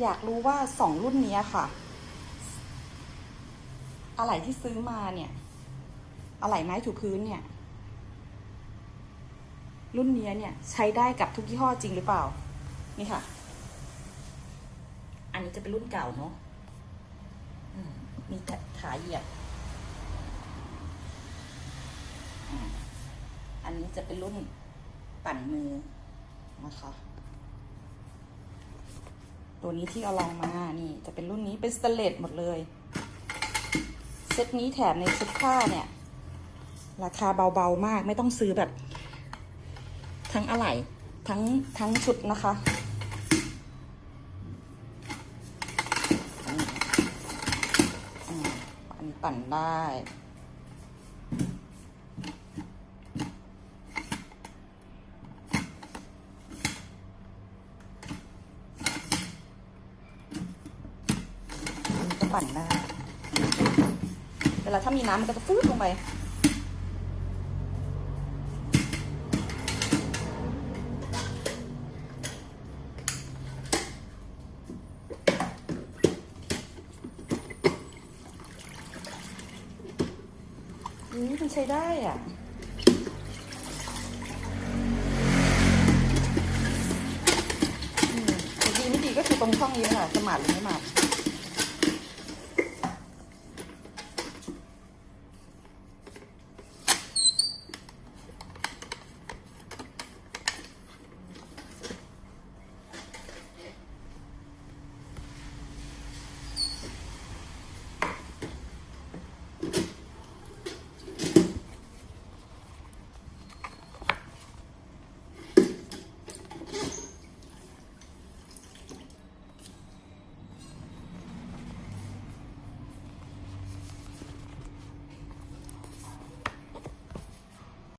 อยากรู้ว่าสองรุ่นนี้ค่ะ อะไรที่ซื้อมาเนี่ยอะไรไม้ถูพื้นเนี่ย รุ่นนี้เนี่ยใช้ได้กับทุกยี่ห้อจริงหรือเปล่า นี่ค่ะ อันนี้จะเป็นรุ่นเก่าเนาะมีขาเหยียบ อันนี้จะเป็นรุ่นปั่นมือนะคะ ตัวนี้ที่เอาลองมา นี่จะเป็นรุ่นนี้เป็นสเตเลสหมดเลย เซตนี้แถมในชุดผ้าเนี่ย ราคาเบาๆมากไม่ต้องซื้อแบบ ทั้งอะไหล่ทั้งทั้งชุดนะคะอันนี้ปั่นได้ อันนี้ก็ ปั่นได้เวลาถ้ามีน้ำมันก็จะฟื้นลงไปอืมมันใช้ได้อะอืมดีไม่ดีก็คือตรงช่องนี้ค่ะสมาร์ทหรือไม่สมาร์ท